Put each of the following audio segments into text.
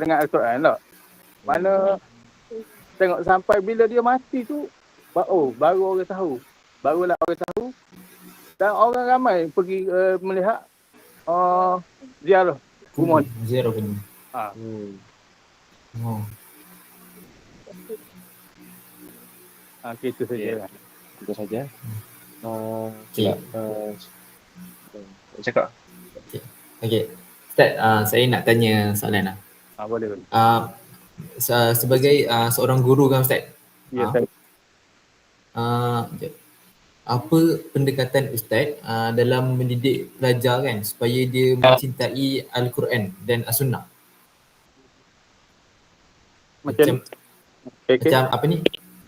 dengan Al-Quran tak. Mana tengok sampai bila dia mati tu oh baru orang tahu. Barulah orang tahu. Dan orang ramai pergi uh, melihat uh, ziarah rumah. Zero punya. Ha. Hmm. Oh. Ha, kita saja. Ya. Itu saja. Uh, Okay. uh, cakap. Okay. Ustaz, uh, saya nak tanya soalan lah. Ha, boleh boleh. Uh, se- sebagai uh, seorang guru kan Ustaz, Ya, saya, uh, sekejap. apa pendekatan Ustaz uh, dalam mendidik pelajar kan supaya dia mencintai Al-Quran dan As-Sunnah? macam, okay, okay. macam apa ni?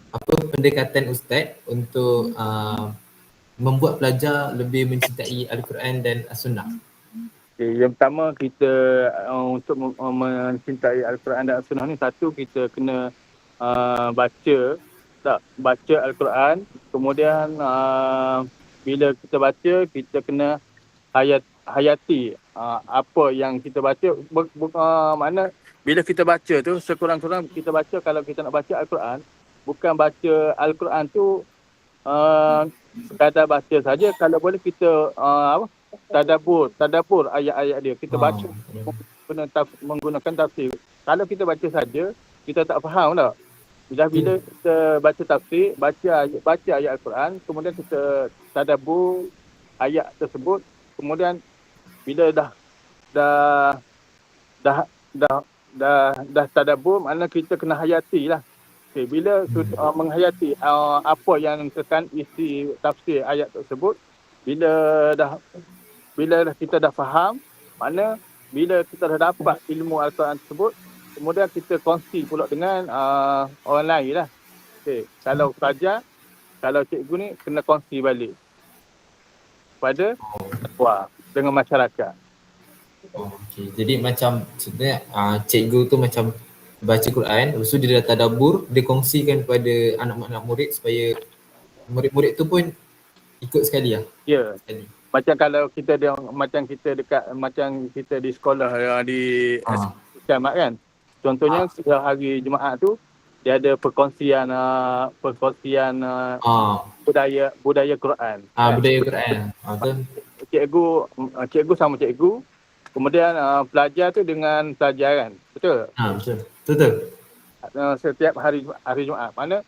Apa pendekatan Ustaz untuk uh, membuat pelajar lebih mencintai Al-Quran dan As-Sunnah? Okay, yang pertama kita uh, untuk uh, mencintai Al-Quran dan As-Sunnah ni satu kita kena uh, baca tak baca Al-Quran. Kemudian uh, bila kita baca kita kena hayat hayati uh, apa yang kita baca. Ber, ber, uh, mana bila kita baca tu sekurang-kurang kita baca kalau kita nak baca Al-Quran bukan baca Al-Quran tu uh, sekadar baca saja. Kalau boleh kita uh, apa tadabbur tadabbur ayat-ayat dia. Kita baca Ah, guna taf, menggunakan tafsir. Kalau kita baca saja kita tak faham tak dah bila kita baca tafsir baca ayat baca ayat al-Quran kemudian kita tadabbur ayat tersebut kemudian bila dah dah dah dah dah dah tadabbur makna kita kena hayati lah. Okay, bila sudah uh, menghayati uh, apa yang tekan isi tafsir ayat tersebut bila dah bila dah kita dah faham mana bila kita dah dapat ilmu Al-Quran tersebut kemudian kita kongsi pula dengan uh, orang lain lah okay. kalau pelajar kalau cikgu ni kena kongsi balik pada wah dengan masyarakat Oh, okay. Jadi macam sebenarnya uh, cikgu tu macam baca Quran, lepas tu dia dah tadabbur, dia kongsikan kepada anak-anak murid supaya murid-murid tu pun ikut sekali lah. ya Sekali. Macam kalau kita dia macam kita dekat macam kita di sekolah uh, di Ah. Camat kan contohnya setiap hari Jumaat tu dia ada perkongsian uh, perkongsian uh, Ah, budaya budaya Quran ah Kan? budaya Quran. Betul. cikgu uh, cikgu sama cikgu kemudian uh, pelajar tu dengan pelajaran betul Ah, betul. Betul betul. uh, setiap hari hari Jumaat mana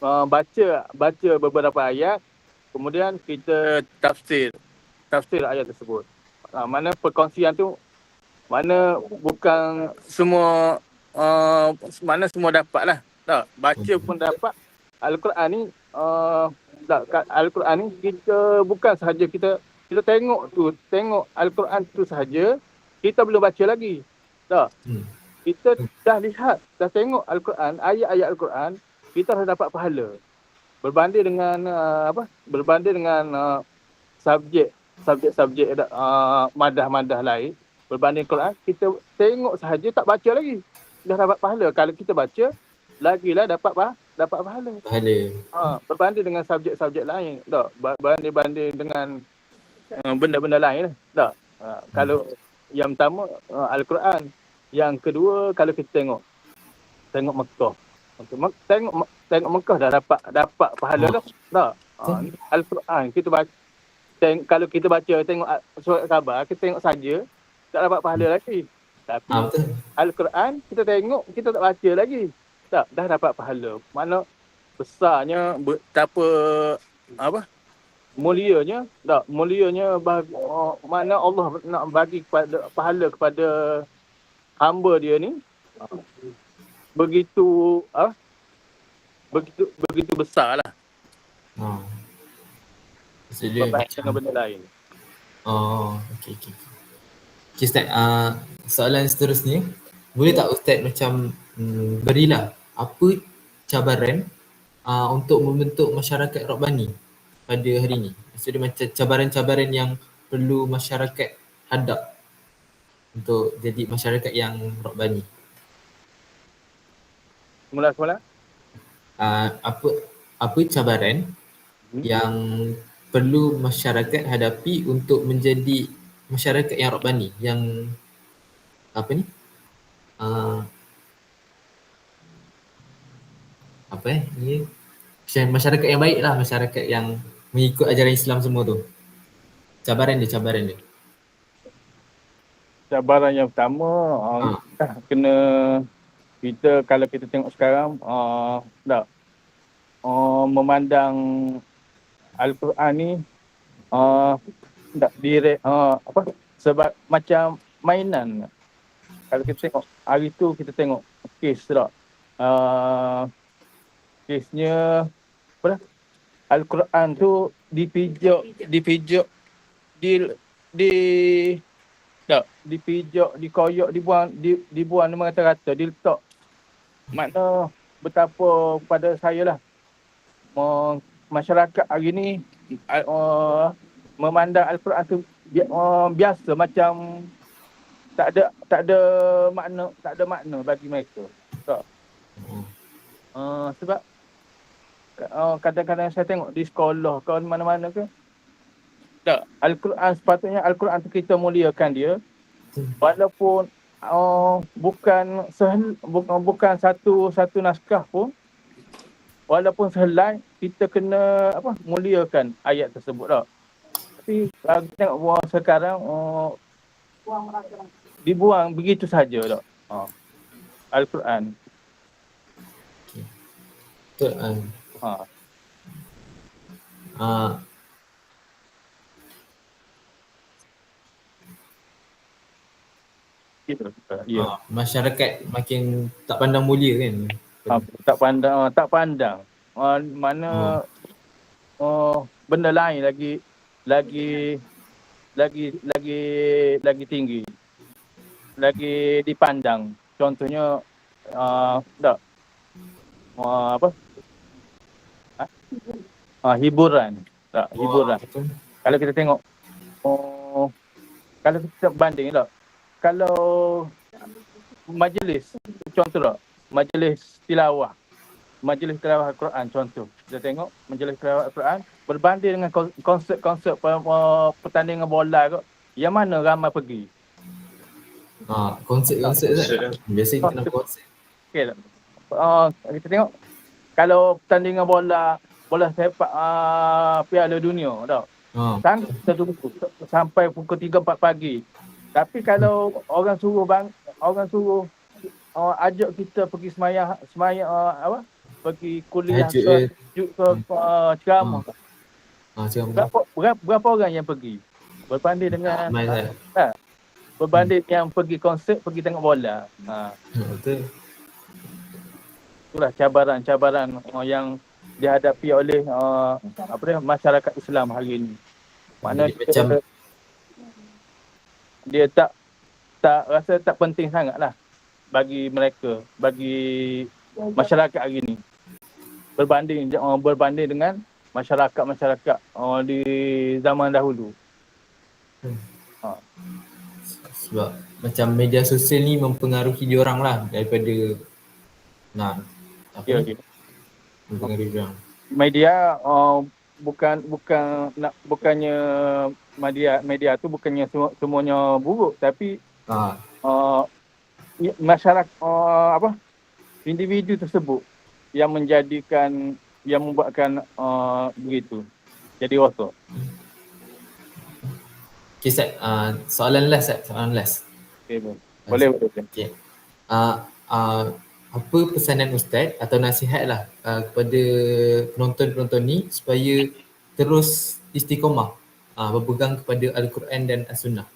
uh, baca baca beberapa ayat kemudian kita tafsir tafsir ayat tersebut. Uh, mana perkongsian tu mana bukan semua uh, mana semua dapat lah. Tak baca pun dapat. Al-Quran ni uh, tak Al-Quran ni kita bukan sahaja kita kita tengok tu tengok Al-Quran tu sahaja kita belum baca lagi. Tak. Hmm. kita dah lihat dah tengok Al-Quran ayat-ayat Al-Quran kita dah dapat pahala. Berbanding dengan uh, apa? Berbanding dengan uh, subjek subjek-subjek uh, madah-madah lain berbanding Quran kita tengok sahaja tak baca lagi. Dah dapat pahala. Kalau kita baca lagilah dapat pa, dapat pahala. Pahala. ha, berbanding dengan subjek-subjek lain. Tak berbanding-banding dengan uh, benda-benda lain lah. tak. Uh, kalau yang pertama uh, Al-Quran. Yang kedua kalau kita tengok tengok Mekah. Tengok tengok Mekah dah dapat dapat pahala dah. Tak. Uh, Al-Quran kita baca teng- kalau kita baca tengok a- surat khabar kita tengok saja tak dapat pahala lagi tapi Ah, betul. Al-Quran kita tengok kita tak baca lagi. Tak dah dapat pahala. Mana besarnya betapa apa? Mulianya, tak mulianya bagi, oh, mana Allah nak bagi kepada pahala kepada hamba dia ni begitu ah begitu begitu besar lah Ah. So, dia berbanding dengan benda lain. oh, okay, okay. Okay Ustaz, uh, soalan seterusnya, boleh tak Ustaz macam mm, berilah apa cabaran uh, untuk membentuk masyarakat Rabbani pada hari ini? Maksudnya macam cabaran-cabaran yang perlu masyarakat hadap untuk jadi masyarakat yang Rabbani. Semula-semula Uh, apa apa cabaran Hmm. yang perlu masyarakat hadapi untuk menjadi masyarakat yang Rabbani yang apa ni? Uh, apa eh? Ni macam masyarakat yang baik lah masyarakat yang mengikut ajaran Islam semua tu. Cabaran dia cabaran dia. Cabaran yang pertama uh, kena kita kalau kita tengok sekarang uh, tak. Uh, memandang Al-Quran ni uh, tak dire uh, apa? Sebab macam mainan. Kalau kita tengok hari tu kita tengok kes tak? Uh, kesnya apa dah? Al-Quran tu dipijak dipijak di di tak dipijak dikoyak dibuang di, dibuang nama rata-rata diletak. Makna betapa pada saya lah. Uh, masyarakat hari ni uh, memandang Al-Quran tu bi- uh, biasa macam tak ada tak ada makna tak ada makna bagi mereka. Tak. Uh, sebab uh, kadang-kadang saya tengok di sekolah ke mana-mana ke tak Al-Quran sepatutnya Al-Quran tu kita muliakan dia walaupun uh, bukan sehel, bukan bukan satu satu naskah pun walaupun sehelai kita kena apa muliakan ayat tersebut lah. Tapi uh, tengok uh, sekarang uh, dibuang begitu saja tak. Uh, Al-Quran. betul uh, Ha. uh. Ya. uh, masyarakat makin tak pandang mulia kan Ha, tak pandang tak pandang. Uh, mana uh, benda lain lagi lagi lagi lagi lagi tinggi. Lagi dipandang. Contohnya uh, tak uh, apa? Ha? Uh, hiburan. Tak, hiburan. betul. kalau kita tengok oh, kalau kita banding tak kalau majlis contoh tak majlis tilawah majlis tilawah Al-Quran contoh. Kita tengok majlis tilawah Al-Quran berbanding dengan kon- konsep-konsep pe- pe- pertandingan bola kot yang mana ramai pergi? Uh, konsep-konsep kan? biasa kita nak konsep. okey tak? Uh, kita tengok. Kalau pertandingan bola bola sepak uh, Piala Dunia tak? Uh, Sang kita tunggu sampai pukul 3 4 pagi. Tapi kalau orang suruh bang orang suruh uh, ajak kita pergi semayang semayang uh, apa? Pergi kuliah Tahajud, ke eh. tajuk ke uh, ceramah. Berapa, berapa berapa orang yang pergi? Berbanding dengan lah. berbanding yang pergi konsert, pergi tengok bola. Ha, betul itulah cabaran-cabaran uh, yang dihadapi oleh uh, apa dia masyarakat Islam hari ini. Mana Jadi macam- dia tak tak rasa tak penting sangat lah bagi mereka, bagi masyarakat hari ini. Berbanding uh, berbanding dengan masyarakat-masyarakat uh, di zaman dahulu. sebab macam media sosial ni mempengaruhi dia orang lah daripada nah apa Ya, ni? ya. mempengaruhi dia orang Media uh, bukan bukan nak bukannya media media tu bukannya semua, semuanya buruk tapi ah uh, i- masyarakat uh, apa individu tersebut yang menjadikan yang membuatkan uh, begitu jadi rosak. okay Sat, uh, soalan last Sat, soalan last Okay, boleh boleh. boleh. okay. uh, uh, apa pesanan Ustaz atau nasihat lah uh, kepada penonton-penonton ni supaya terus istiqomah uh, berpegang kepada Al-Quran dan As-Sunnah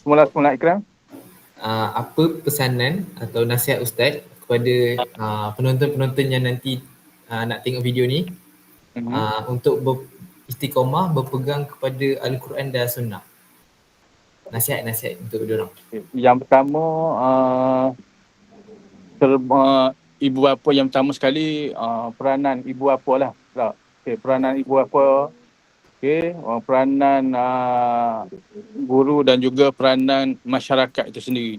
Semula-semula ikram. uh, apa pesanan atau nasihat Ustaz kepada uh, penonton-penonton yang nanti uh, nak tengok video ni Mhm. uh, untuk ber, istiqomah berpegang kepada Al-Quran dan Sunnah. Nasihat-nasihat untuk diorang. Yang pertama uh, ter, uh, ibu bapa yang pertama sekali uh, peranan ibu bapa lah. Okay, peranan ibu bapa okay, uh, peranan uh, guru dan juga peranan masyarakat itu sendiri.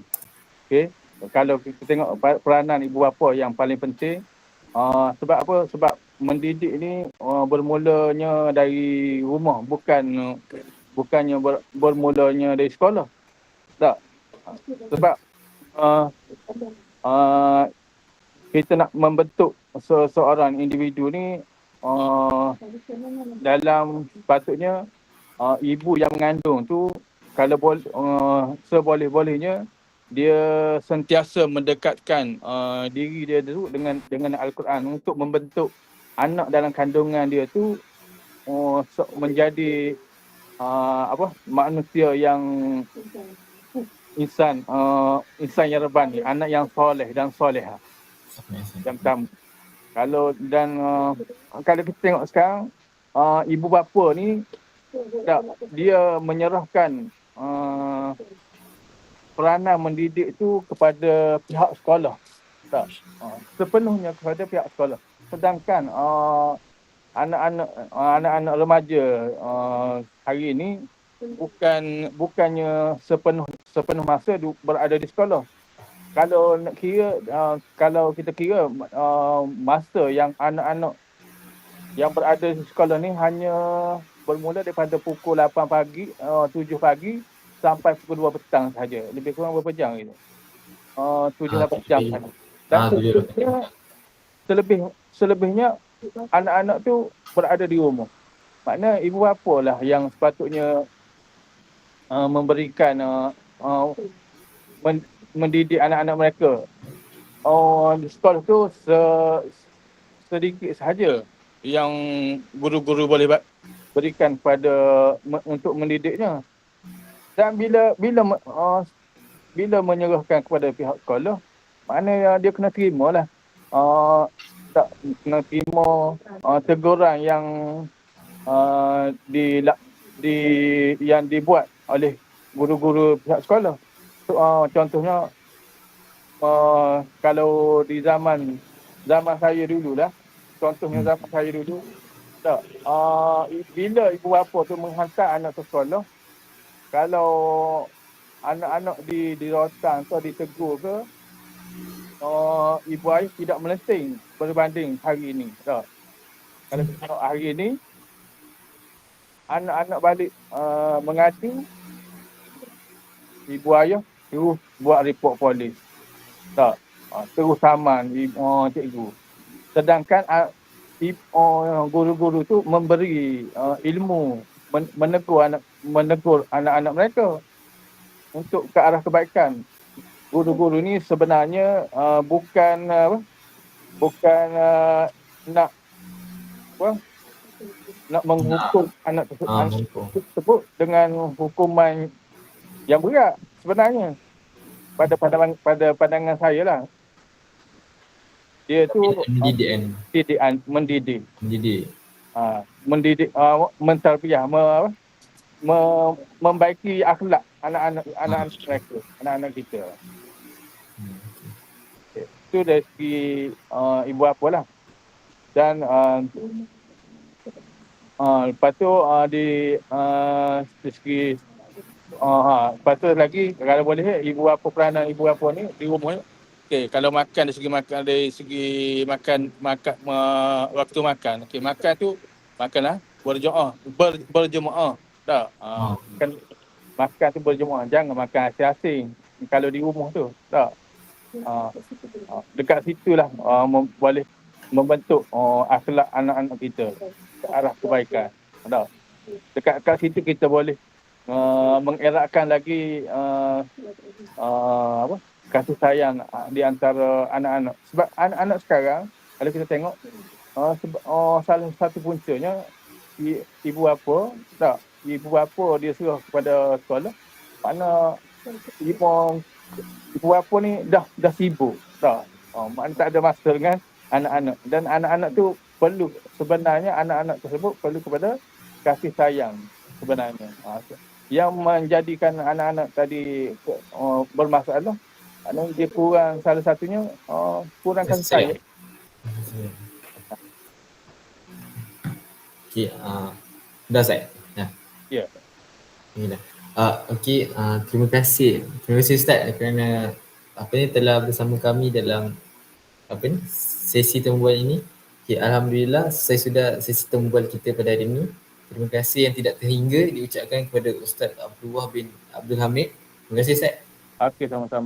Okay. Kalau kita tengok peranan ibu bapa yang paling penting uh, sebab apa? Sebab mendidik ni uh, bermulanya dari rumah bukan bukannya ber, bermulanya dari sekolah. Tak. Sebab uh, uh, kita nak membentuk seseorang individu ni uh, dalam sepatutnya uh, ibu yang mengandung tu kalau boleh uh, seboleh-bolehnya dia sentiasa mendekatkan uh, diri dia tu dengan dengan al-Quran untuk membentuk anak dalam kandungan dia tu uh, so, menjadi uh, apa manusia yang insan uh, insan yang rebani anak yang soleh dan soleha. Yang pertama. Kalau dan uh, kalau kita tengok sekarang uh, ibu bapa ni tak, dia menyerahkan uh, peranan mendidik tu kepada pihak sekolah. Tak. Uh, sepenuhnya kepada pihak sekolah. Sedangkan uh, anak-anak uh, anak-anak remaja uh, hari ini bukan bukannya sepenuh sepenuh masa du, berada di sekolah. Kalau nak kira uh, kalau kita kira uh, masa yang anak-anak yang berada di sekolah ni hanya bermula daripada pukul 8 pagi uh, 7 pagi sampai pukul 2 petang saja lebih kurang berapa jam itu uh, 7 Ah, 8 jam. Saja dan Ah, selebihnya, selebih selebihnya anak-anak tu berada di rumah. Makna ibu bapa lah yang sepatutnya uh, memberikan uh, uh, men- mendidik anak-anak mereka. Oh, di sekolah tu se, sedikit sahaja yang guru-guru boleh berikan pada me- untuk mendidiknya. Dan bila bila uh, bila menyerahkan kepada pihak sekolah, maknanya dia kena terima lah. Uh, tak kena terima uh, teguran yang uh, di, di yang dibuat oleh guru-guru pihak sekolah. So, uh, contohnya uh, kalau di zaman zaman saya dulu lah, contohnya zaman saya dulu, tak, uh, bila ibu bapa tu menghantar anak ke sekolah, kalau anak-anak di di rotan atau ditegur ke, uh, ibu ayah tidak melenting berbanding hari ini. Tak. Kalau kita tengok hari ini, anak-anak balik uh, mengaji, ibu ayah terus buat report polis. Tak. Uh, terus saman ibu, uh, cikgu. Sedangkan uh, ibu, uh, guru-guru tu memberi uh, ilmu men- menegur anak menegur anak-anak mereka untuk ke arah kebaikan. Guru-guru ni sebenarnya uh, bukan uh, apa? Bukan uh, nak apa? Nak menghukum anak tersebut, Ah, anak tersebut dengan hukuman yang berat sebenarnya pada pandangan pada pandangan saya lah dia tu Mendidik kan. mendidik mendidik Mendidik. uh, mendidik uh, mentarbiah me, apa? Me, membaiki akhlak anak-anak anak-anak mereka anak-anak kita itu dari segi uh, ibu apa lah dan uh, uh, lepas tu uh, di uh, dari segi uh, ha, lepas tu lagi kalau boleh ibu apa peranan ibu apa ni di rumah Okay, kalau makan dari segi makan dari segi makan makan ma, waktu makan. Okay, makan tu makanlah berjemaah, ber, berjemaah. Tak. Uh, Ah. kan makan tu berjemaah. Jangan makan asing-asing kalau di rumah tu. Tak. Uh, uh, dekat situlah uh, mem- boleh membentuk uh, akhlak anak-anak kita ke arah kebaikan. Tak. Dekat kat situ kita boleh uh, mengeratkan lagi uh, uh, apa kasih sayang di antara anak-anak. Sebab anak-anak sekarang kalau kita tengok uh, seba- uh, salah satu puncanya ibu bapa tak ibu bapa dia suruh kepada sekolah? Mana ibu ibu bapa ni dah dah sibuk? Tak. Uh, maknanya tak ada masa dengan anak-anak. Dan anak-anak tu perlu sebenarnya anak-anak tersebut perlu kepada kasih sayang sebenarnya. Uh, yang menjadikan anak-anak tadi uh, bermasalah maknanya dia kurang salah satunya uh, kurang kasih sayang Okay, uh, dah Ustaz? Dah? Ya. Okay, dah. Uh, okay, uh, terima kasih. Terima kasih Ustaz kerana apa ni telah bersama kami dalam apa ni sesi tembual ini. Okay, Alhamdulillah saya sudah sesi tembual kita pada hari ini. Terima kasih yang tidak terhingga diucapkan kepada Ustaz Abdullah bin Abdul Hamid. Terima kasih Ustaz. Okey, sama-sama.